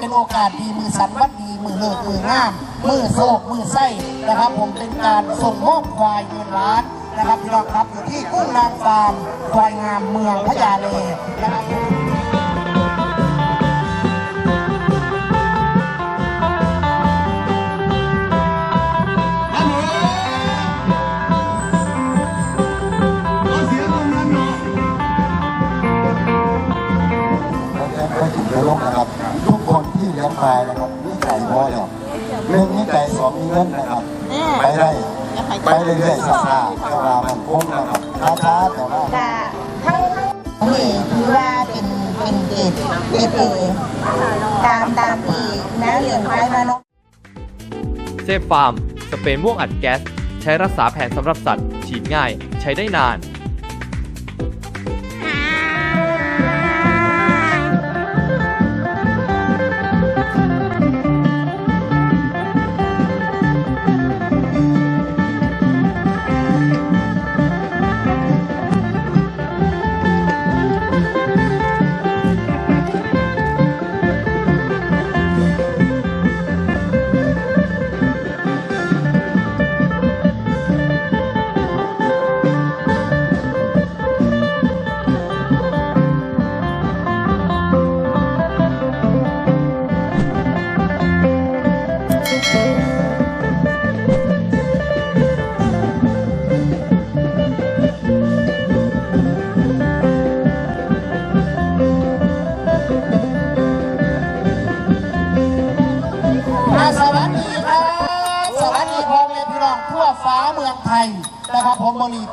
เป็นโอกาสดีมือสันวัดดีมือเลิกมืองามมือโศกมือไส้นะครับ ผมเป็นการส่งมอบควายเงินล้านนะครับพี่น้องครับอยู่ที่กุ้งนางฟาร์มควายงามเมืองพญาเลนะครับ ลี้ยงควายนะครับนี่ไก่พ่อเนี่ยหนึ่งนี่ไก่สองมีเงินนะครับไปได้ไปเรื่อยๆซ่าๆแต่ว่ามันคงนะครับช้าๆแต่ว่าค่ะทั้งนี่ถือว่าเป็นเป็นเกรดเกรดเอตามตามที่นะเรียนไว้มาเนาะเซฟฟาร์มสเปรย์ม่วงอัดแก๊ส ใช้รักษาแผลสำหรับสัตว์ ฉีดง่าย ใช้ได้นาน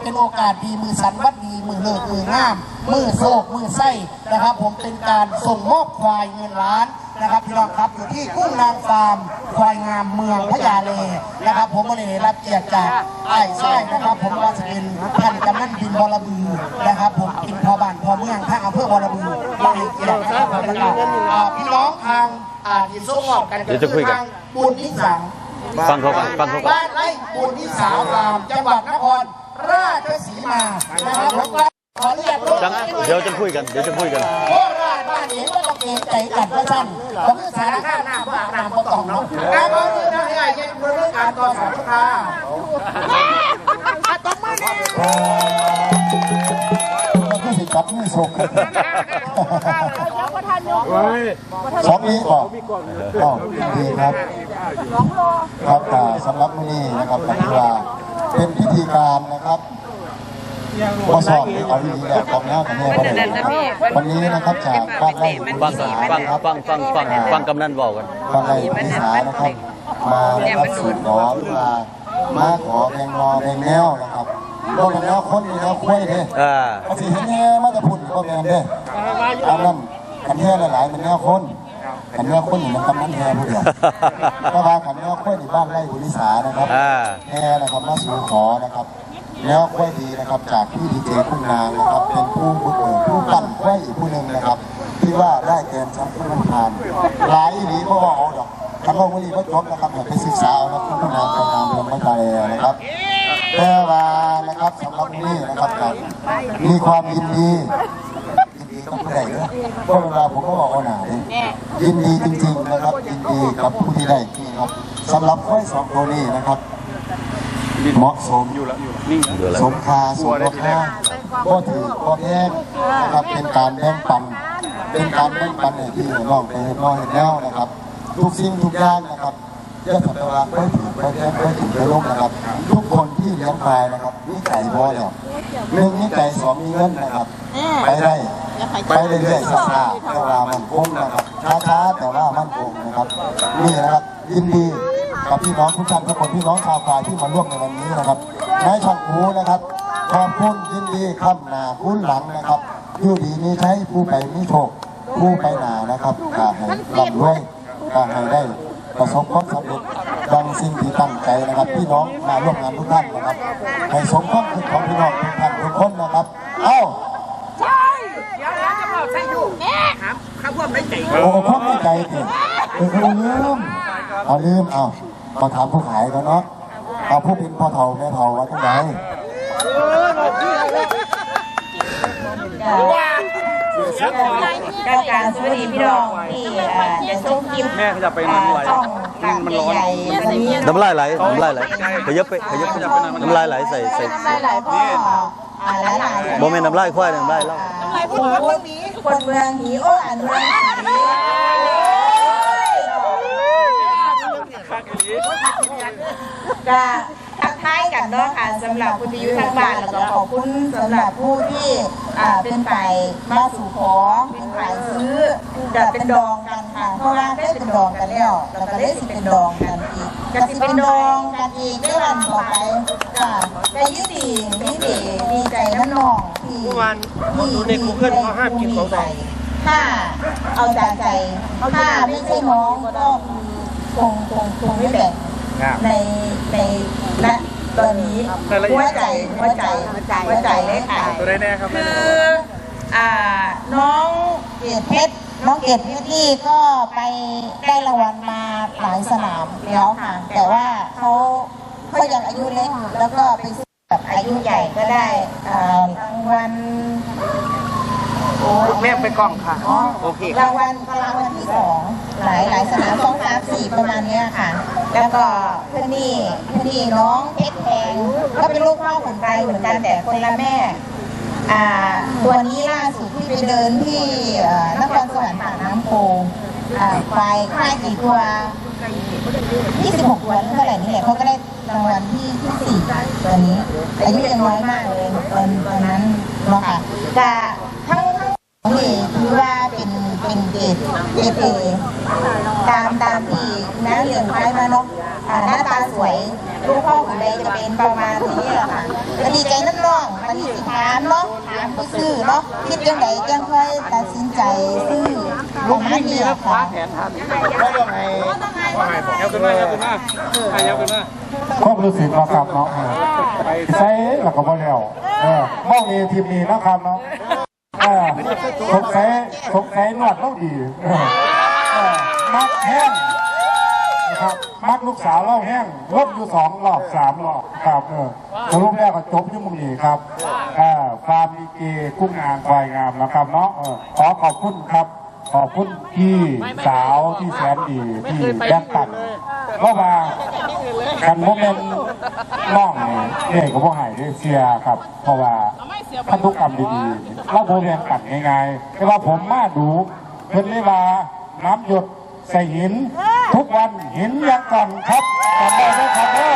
เป็นโอกาสดีมือสันวัดดีมือเลิกมืองาม มือโศกมือไส้นะครับ ผมเป็นการส่งมอบควายเงินล้านนะครับพี่น้องครับอยู่ที่กุ้งนางฟาร์มควายงามเมืองพญาเลนะครับ ผมบริรับเกียรติจากไอ้ไส้นะครับ ผมว่าจะเป็นท่านกำนันบินบอระบือนะครับ ผมเป็นพอบ้านพอเมืองทางอำเภอบอระบือมาให้เกียรตินะครับผมแล้วก็อ่าพี่น้องทางอ่าที่ส่งมอบกันเดี๋ยวจะคุยกันทางบุญนิสังฟังเขาก่อนฟังเขาก่อนบ้านไร่บุญนิสาฟาร์มจังหวัดนคร ราชสีมานะครับผมก็ขอเรียกลูกจังเดี๋ยวจะคุยกัน เดี๋ยวจะคุยกันโคราชบ้านนี้ก็ต้องเกรงใจกันพระท่านผมคือสารข้างหน้าว่าน้ำก็ต้องเนาะการก็คือนะให้ยังเรื่องการต่อสารลูกค้ามันก็สิจับมือโศกสองนี้ก่อนอ๋อดีครับครับแต่สำหรับมื้อนี้นะครับก็ถือว่า เป็นพิธีการนะครับมาสอบในเอาดีๆแบบของแนวกันเนี่ยวันนี้นะครับวันนี้นะครับจากบ้านไร่บุญฟังนิสาฟังนะครับฟังฟังฟังฟังกำนันบอกกันบ้านไร่บุญนิสานะครับ มานะครับสู่ขอหรือว่ามาขอเพลงรอเพลงแนวนะครับก็เป็นแนวคนมีแนวคุ้ยเด้อ่าภาษีเห็นแน่มาจะพุ่นก็แมนเด้อันนั้นขันแท้หลายๆมันแนวคน ขันแนวคนนี่มันกำนันแท้ผู้เดียวก็ว่าขันแนวคุ้ยในบ้านไร่บุริสานะครับอ่าแท้นะครับมาสู่ขอนะครับแนวคุ้ยดีนะครับจากพี่ดีเจคุ้งนางนะครับ เป็นผู้บุกเบิกผู้ปั้นคุ้ยอีกผู้หนึ่งนะครับที่ว่าได้เกินชั้นผู้นำทานหลายอีหลีเพราะว่าเอาดอกคำว่าวันนี้ก็จบนะครับอย่าไปศึกษาเอานะคุ้งนางไปนามลงไม่ไกลนะครับ แต่ว่านะครับสำหรับนี่นะครับครับมีความยินดี ยินดีกับผู้ใดเนอะเพราะเวลาผมก็บอกว่าหนาเนี่ยยินดีจริงๆนะครับยินดีกับผู้ที่ได้ที่ครับสำหรับค่อยสองตัวนี้นะครับเหมาะสมอยู่แล้วสมคาสมราคาก็ถือก็แพงนะครับเป็นการแบ่งปัน เป็นการแบ่งปันในที่น้องเคยเห็นน้องเห็นแล้วนะครับ ทุกสิ่งทุกอย่างนะครับเรื่องสัตว์ร้ไม่ถือไม่แค่ไม่ถือในโลกนะครับ ทุกคนที่เลี้ยงควายนะครับนี่ไก่พ่อเนี่ยหนึ่งนี่ไก่สองมีเงินนะครับไปได้ ไปเรื่อยๆซ่าๆแต่ว่ามันคงนะครับช้าๆแต่ว่ามันคงนะครับนี่นะครับยินดีกับพี่น้องทุกท่านทุกคนพี่น้องชาวควายที่มาร่วมในวันนี้นะครับนายช่างหูนะครับขอบคุณยินดีข้ามหนาคุ้นหลังนะครับอยู่ดีมีใช้ผู้ไปมีโชคผู้ไปหนานะครับกาให้ร่ำรวยกาให้ได้ประสบความสำเร็จดังสิ่งที่ตั้งใจนะครับ พี่น้องมาร่วมงานทุกท่านนะครับให้สมความคิดของพี่น้องทุกท่านทุกคนนะครับ เอ้า โอ้ความในใจเกิดเออเอาลืมเอาลืมเอามาถามผู้ขายกันเนาะเอาผู้เป็นพ่อเฒ่าแม่เฒ่าว่าจังไดก็การสวัสดีพี่น้องที่อ่าจะชมคลิปแม่ขยับไปหน่อยไม่ไหวช่องมันร้อนน้ำลายไหลน้ำลายไหลขยับไปขยับไปน้ำลายไหลใส่ใส่น้ำลายไหลพ่ออ่าหลายๆโมเมนน้ำลายควายน้ำลายเล่าคนเมืองนี้ คนเมืองหีโอ้อันเมืองสีก็ทักทายกันเนาะค่ะสำหรับผู้ที่อยู่ทางบ้านแล้วก็ขอบคุณสำหรับผู้ที่อ่าเป็นฝ่ายมาสู่ขอเป็นฝ่ายซื้อจะเป็นดองกันค่ะเพราะว่าได้เป็นดองกันแล้วแล้วก็ได้สิเป็นดองกันอีก ก็สิเป็นดองกันอีกได้วันต่อไปค่ะแต่ยิ่ดียิ่ดีดีใจน้ำนองที่เมื่อวานผมดูใน Google เขาห้ามกินของดอง ถ้าเอาจากใจถ้าไม่ใช่น้องก็คงคงคงไม่แบ่งในในณตอนนี้หัวใจหัวใจหัวใจหัวใจเลยค่ะ ตัวได้แน่ครับ คืออ่าน้องเกดเพชร น้องเกดเพชรนี่ก็ไปได้รางวัลมาหลายสนามแล้วค่ะ แต่ว่าเขาเขายังอายุเล็กแล้วก็ไปสู้กับอายุใหญ่ก็ได้อ่ารางวัลแม่ไปกล้องค่ะอ๋อโอเครางวัลรางวัลที่สองหลายหลายสนามสองสามสี่ประมาณเนี้ยค่ะ แล้วก็เพื่อนนี่เพื่อนนี่น้องเพชรแพงก็เป็นลูกพ่อขุนไกรเหมือนกันแต่คนละแม่ อ่าตัวนี้ล่าสุดที่ไปเดินที่นครสวรรค์ปากน้ำโพอ่าควายค่ายกี่ตัว 26วันเท่าไหร่นี่แหละเขาก็ได้รางวัลที่ที่สี่ตัวนี้ อายุยังน้อยมากเลยตอนตอนนั้นเนาะค่ะก็ทั้งทั้งนี่คือว่าเป็นเป็นเกรดเกรดเอตามตามที่น้าเหลืองคล้มาเนาะ หน้าตาสวยลูกพ่อของใดจะเป็นประมาณนี้แหละค่ะก็ดีใจนั่นน้องมันนี่สิถามเนาะถามไปซื้อเนาะคิดยังไงจังค่อยตัดสินใจซื้อประมาณนี้แหละค่ะไม่ต้องให้ยาวขึ้นมายาวขึ้นมาอะยาวขึ้นมาความรู้สึกเราครับเนาะใช้หลักกบแล้วเออมองนี้ทีมนี้นะครับเนาะเออสงสัยสงสัยนวดต้องดีเออเออมักแห้งนะ ครับมักลูกสาวเล่าแห้งลบอยู่สองรอบสามรอบครับเออสรุปแล้วก็จบที่มึงนี่ครับออความมีเกกุ้งงามควายงามนะครับเนาะขอขอบคุณครับ ขอบคุณพี่สาวที่แสนดีที่แยกตันเพราะว่ากันโมเมนต์น้องเนี่เด็กก็บ่หายเสียครับ เพราะว่าพันธุกรรมดีๆเราโบเรียนกันง่ายๆแต่ว่าผมมาดูเพิ่นเลยว่าน้ำหยด ใส่หิน ทุกวันหินยังก่อนครับจำได้ไหมครับเออ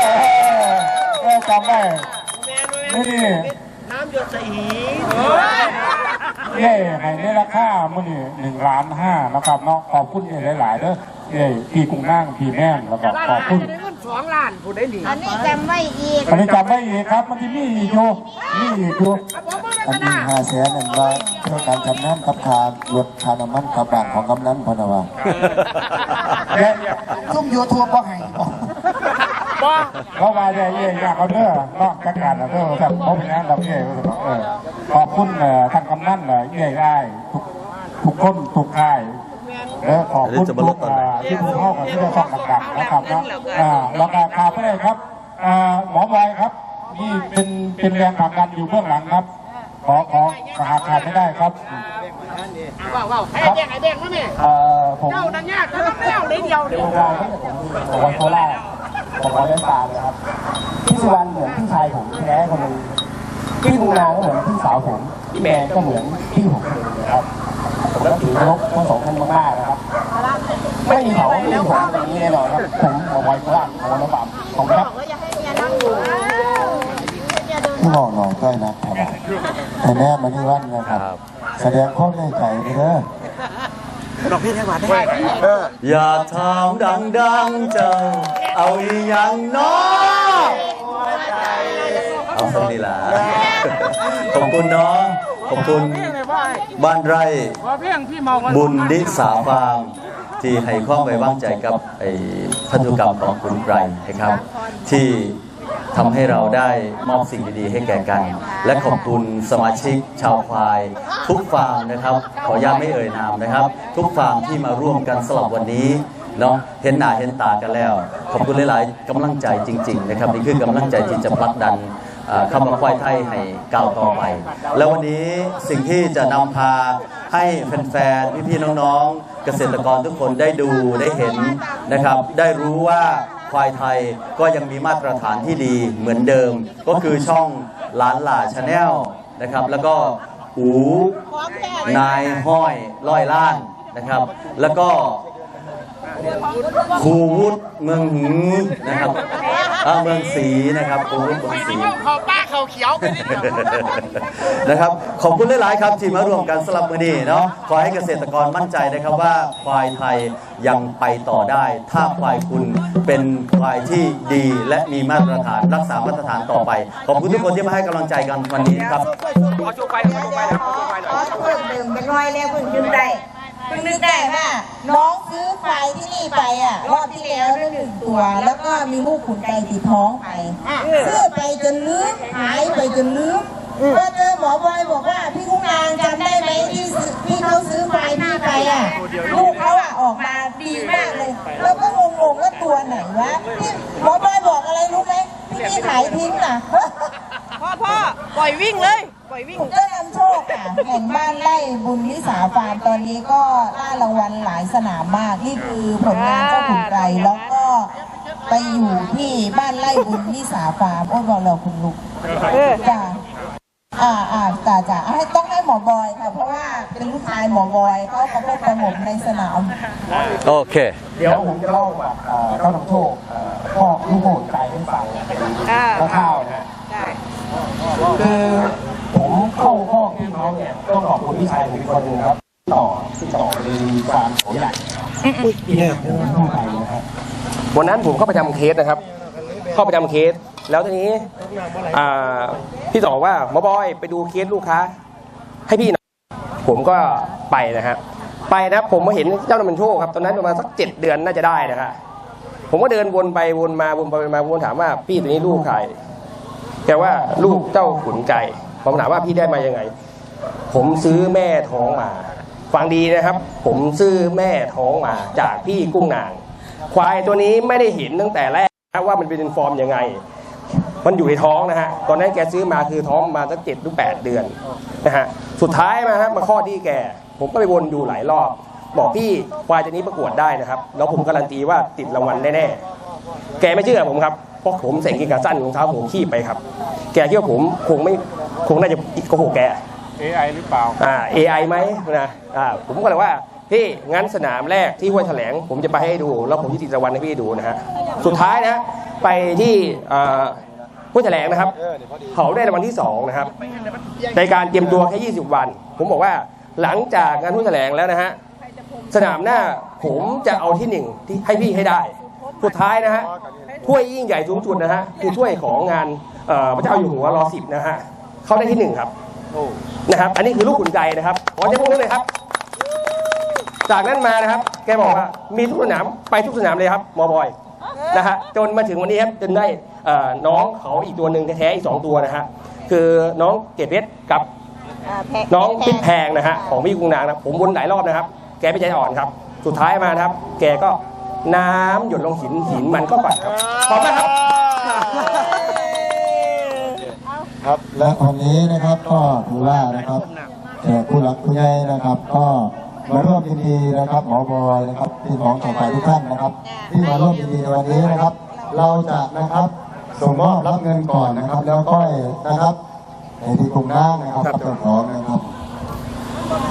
เออจำได้นี่นี่น้ำหยดใส่หินเย่ในนี้ราคามื่อนี่หนึ่งล้านห้านะครับเนาะขอบคุณเย่หลายๆเด้อเย่พี่กุ้งนั่งพี่แม่งแล้วก็ขอบคุณอันนี้จำไว้อีกอันนี้จำไม่อีกครับมันจะมีอีกอยู่มีอีกอยู่อันนี้ห้าแสนนั่นว่าเพื่อการทำน้ำกับคาลดคาน้ำมันกับบ้านของกำนันพะนะว่าและซุ่มยูทูบก็ให้บอกเขามาได้เย่ยากเขาเด้อนอกจากการแล้วเด้อแบบเขาเป็นงานดับเย่เออขอบคุณเอ่อท่านกำนันเอ่อเย่ได้ทุกทุกคนทุกค่ายและขอบคุณทุกเอ่อที่ผู้เข้ากับที่ได้ฟังดังๆนะครับเนาะอ่าแล้วก็ขาดไม่ได้ครับอ่าหมอบอยครับนี่เป็นเป็นแรงผลักดันอยู่เบื้องหลังครับข อขอขาดขาดไม่ได้ครับว้าวว้าวไอ้แดงไอ้แดงมาแม่เอ่อผมเจ้านั่นยากเจ้าต้องเจ้าได้เดียวเป็เดีนยวโคราชผมวันโคราชผมวันเล่นตาเลยครับพี่สุวรรณเหมือนพี่ชายผมแท้คนหนึงพี่บุญนาก็เหมือนพี่สาวผมพี่แมนก็เหมือนพี่ผมคนหนึงนะครับผมนับถือเคารพทั้งสองท่านมากๆนะครับไม่มีเขาไม่มีผมอย่างนี้แน่นอนครับผมหมอไวโคราชหมอน้ำปั๊มของครับ ที่บอกหน่อยใกล้นะครับแต่แม่มาที่วันนะครับ แสดงข้อในใจไปเด้ออย่าถามดังๆเจ้า เอาอีหยังเนาะเอาสักนี่ล่ะขอบคุณเนาะขอบคุณบ้านไร่ว่าเพียงพี่เมากันบุญนิสาฟาร์มที่ให้ความไว้วางใจกับไอ้พันธุกรรมของคุณไกรนะครับ ที่ ทำให้เราได้มอบสิ่งดีๆให้แก่กัน และขอบคุณสมาชิกชาวควาย ทุกฟาร์มนะครับ ขออนุญาตไม่เอ่ยนามนะครับ ทุกฟาร์มที่มาร่วมกันสลับวันนี้เนาะเห็นหน้าเห็นตากันแล้ว ขอบคุณหลายๆกำลังใจจริง ๆ นะครับ นี่คือกำลังใจที่จะผลักดันคำว่าควายไทยให้ก้าวต่อไป แล้ววันนี้สิ่งที่จะนำพาให้แฟนๆพี่ๆน้องๆ เกษตรกรทุกคนได้ดูได้เห็นนะครับ ได้รู้ว่า ควายไทยก็ยังมีมาตรฐานที่ดีเหมือนเดิม ก็คือช่องล้านหล่าชาแนลนะครับ แล้วก็อูนายห้อยร้อยล้านนะครับ แล้วก็ครูวุฒิเมืองหือนะครับ อ่าเมืองศรีนะครับครูวุฒิเมืองศรี เขาป้าเขาเขียวไปนิดเดียวนะครับขอบคุณหลายๆครับที่มารวมกันสลับมือนี้เนาะขอให้เกษตรกรมั่นใจนะครับว่าควายไทยยังไปต่อได้ ถ้าควายคุณเป็นควายที่ดีและมีมาตรฐานรักษามาตรฐานต่อไป ขอบคุณทุกคนที่มาให้กำลังใจกันวันนี้ครับ ขอชูไปขอชูไปนะขอชูไปหน่ขออยเพิ่มเติมเป็นน้อยแล้วเพิ่งนึกได้เพิ่งนึกได้ว่าน้องซื้อควายที่นี่ไปอะรอบที่แล้วได้หนึ่งตัว แล้วก็มีลูกขุนไก่ติดท้องไปซื้อไปจนลืมหายไปจนลืมก็เจอหมอบอยบอกว่าพี่กุ้งนางจำได้ไหมที่ซื้อที่เขาซื้อควายพี่ไปอะลูกเขาอะออกมาดีมากเลยแล้วก็งงๆว่าตัวไหนวะที่หมอบอยบอกอะไรรู้ไหมที่นี่ขายทิ้งน่ะ พ่อพ่อปล่อยวิ่งเลย ปล่อยวิ่งผมก็นำโชคค่ะแห่งบ้านไร่บุญวิสาฟาร์มตอนนี้ก็ล่ารางวัลหลายสนามมาก นี่คือผลงานเจ้าขุนไกรแล้วก็ไปอยู่ที่บ้านไร่บุญวิสาฟาร์มโอ้ยบอกเราคุณลุกจ้าอ่าอ่าจ้าจ้าให้ต้องให้หมอบอยค่ะเพราะว่าเป็นลูกชายหมอบอยเขาประพบประหมในสนามโอเค เดี๋ยวผมจะเล่าแบบเอ่อเจ้าน้ำโชคเอ่อพ่อลูกโหดใจให้ฟังคร่าวๆนะ คือผมเข้าข้อพี่น้องเนี่ยต้องขอบคุณพี่ชายผมอีกคนหนึงครับพี่ต่อพี่ต่อเป็นฟาร์มเขาใหญ่ที่เนี่ยผมเข้าไปนะครับวันนั้นผมเข้าไปทำเคสนะครับ เข้าไปทำเคส แล้วทีนี้พี่ต่อว่าหมอบอยไปดูเคสลูกค้า ให้พี่หนะผมก็ไปนะฮะไปนะผมมาเห็นเจ้าหน้ามันโชคครับตอนนั้นประมาณสักเจ็ดเดือนน่าจะได้นะฮะผมก็เดินวนไปวนมาวนไปวนมาวนถามว่าพี่ตัวนี้ลูกใคร ว่าลูกเจ้าขุนไก่ผมถามว่าพี่ได้มายังไง ผมซื้อแม่ท้องมา ฟังดีนะครับ ผมซื้อแม่ท้องมาจากพี่กุ้งนาง ควายตัวนี้ไม่ได้เห็นตั้งแต่แรกนะว่ามันเป็นฟอร์มยังไง มันอยู่ในท้องนะฮะ ตอนนั้นแกซื้อมาคือท้องมาสักเจ็ดหรือแปดเดือนนะฮะ สุดท้ายมาฮะมาข้อที่แก ผมก็ไปวนอยู่หลายรอบ บอกพี่ควายตัวนี้ประกวดได้นะครับ แล้วผมการันตีว่าติดรางวัลแน่ๆ แกไม่เชื่อผมครับ เพราะผมใส่กางเกงขาสั้นรองเท้าผมขี้ไปครับ แกคิดว่าผมคงไม่คงน่าจะโกหกแก AI หรือเปล่าอ่า AI ไหมนะอ่าผมก็เลยว่าพี่งั้นสนามแรกที่ห้วยแถลง ผมจะไปให้ดู แล้วผมจะติดรางวัลให้พี่ดูนะฮะสุดท้ายนะไปที่อ่าห้วยแถลงนะครับ เขาได้รางวัลที่สองนะครับในการเตรียมตัวแค่ 20 วัน ผมบอกว่าหลังจากงานห้วยแถลงแล้วนะฮะสนามหน้าผมจะเอาที่หนึ่งที่ให้พี่ให้ได้ สุดท้ายนะฮะ ถ้วยยิ่งใหญ่สูงสุดนะฮะคือถ้วยของงานเอ่อพระเจ้าอยู่หัวรอสิบนะฮะเขาได้ที่หนึ่งครับนะครับ อันนี้คือลูกขุนไก่นะครับขอเสียงปรบมือเลยครับ จากนั้นมานะครับ แกบอกว่ามีทุกสนามไปทุกสนามเลยครับหมอบอยนะฮะจนมาถึงวันนี้ครับจนได้เอ่อน้องเขาอีกตัวหนึ่งแท้ๆอีกสองตัวนะฮะคือน้องเกดเพชรกับน้องพิษแพงนะฮะของพี่กรุงนางนะผมวนหลายรอบนะครับ แกไม่ใจอ่อนครับ สุดท้ายมานะครับ แกก็ น้ำหยดลงหินหินมันก็ปัดครับขอบคุณครับ ครับและวันนี้นะครับก็ถือว่านะครับแขกผู้หลักผู้ใหญ่นะครับ ก็มาร่วมยินดีนะครับหมอบอยนะครับพี่น้องชาวไทยทุกท่านนะครับ ที่มาร่วมยินดีในวันนี้นะครับ เราจะนะครับส่งมอบรับเงินก่อนนะครับ แล้วก็นะครับในที่กลุ่มน้างนะครับกับเจ้าของนะครับ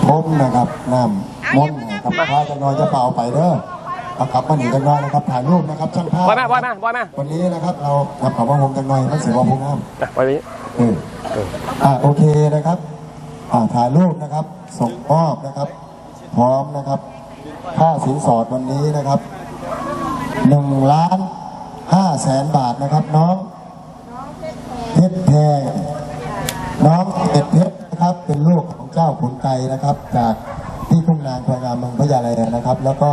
ผมนะครับน้ำมนต์นะครับพาจะนอยจะเปล่าไปเด้อ เอากลับมาหนีกันน้อยนะครับถ่ายรูปนะครับช่างภาพบอยมาบอยมาบอยมาวันนี้นะครับเราทำของว่าวงกันหน่อยมันเสียว่าพงน้ำนะบอยนี้เอออ่าโอเคนะครับอ่าถ่ายรูปนะครับส่งมอบนะครับ พร้อมนะครับค่าสินสอดวันนี้นะครับหนึ่งล้านห้าแสนบาทนะครับน้องเพชรแพรน้องเอ็ดเพชรนะครับเป็นลูกของเจ้าขุนไกรนะครับ จากที่ทุ่งนางพญาเมืองพญาไลนะครับ แล้วก็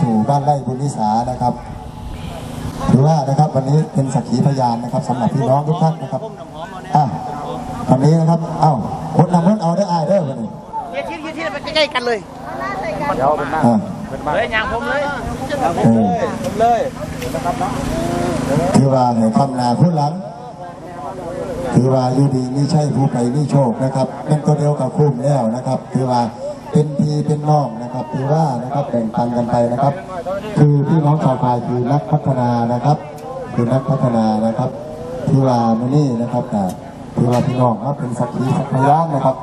สู่บ้านไร่บุญนิสานะครับถือว่านะครับวันนี้เป็นสักขีพยานนะครับสำหรับพี่น้องทุกท่านนะครับอะวันนี้นะครับเอ้าคนนำรถเอาได้อายเด้อวันนี้เยี่ยที่ยี่ที่ไปใกล้ๆกันเลยอะเลยอย่างผมเลยเออถือว่าเห็นคำนาพูดหลังถือว่าอยู่ดีนี่ใช่ผู้ไปนี่โชคนะครับเป็นตัวเดียวกับคุ้มแล้วนะครับถือว่า เป็นพี่เป็นน้องนะครับถือว่านะครับแบ่งปันกันไปนะครับ คือพี่น้องชาวไทยคือนักพัฒนานะครับ คือนักพัฒนานะครับถือว่ามื่อนี้นะครับแต่ถือว่าพี่น้องครับเป็นสักขีสักพยานนะครับ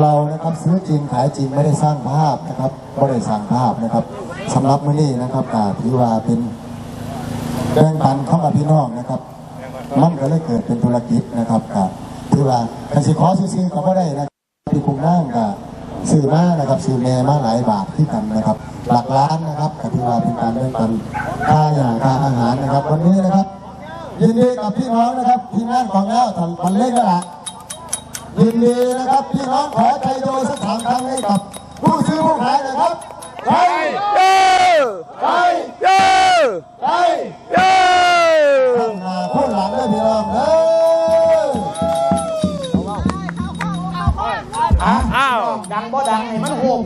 เรานะครับซื้อจริงขายจริงไม่ได้สร้างภาพนะครับไม่ได้สร้างภาพนะครับสำหรับมื่อนี้นะครับแต่ถือว่าเป็นแบ่งปันเข้ามาพี่น้องนะครับมันก็เลยเกิดเป็นธุรกิจนะครับกับถือว่าคันสิขอซื้อๆก็ไม่ได้นะที่คุงนั่งกับ ซื้อมานะครับซื้อแม่มาหลายบาทที่กันนะครับ หลักล้านนะครับก็ถือว่าเป็นการแบ่งปันค่าอย่างค่าอาหารนะครับ วันนี้นะครับยินดีกับพี่น้องนะครับที่งานของแล้วทำพันเล่นก็ละยินดีนะครับพี่น้องขอใจโดยสักสามครั้งให้กับผู้ซื้อผู้ขายนะครับไปเย้ไปเย้ไป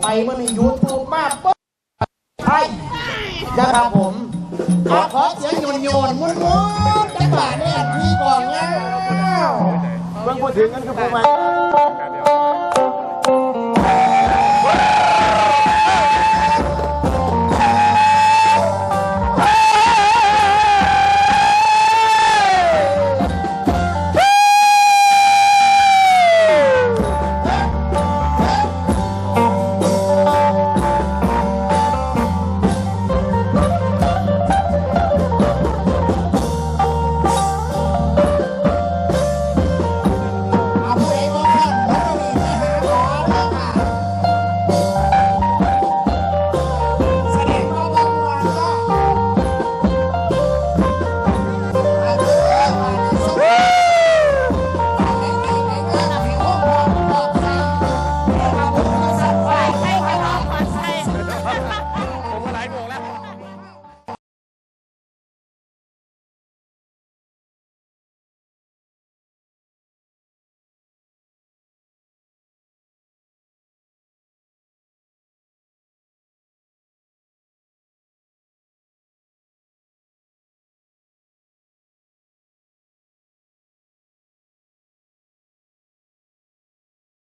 มันโหมไปมันนี่ยูทูบมากปุ๊บใช่นะครับผมขอขอเสียงโยนโยนมุนมุนจังหวะเนี่ยพี่ก่อนเนี่ยเบิ่งพูดถึงกันคือผู้ใหม่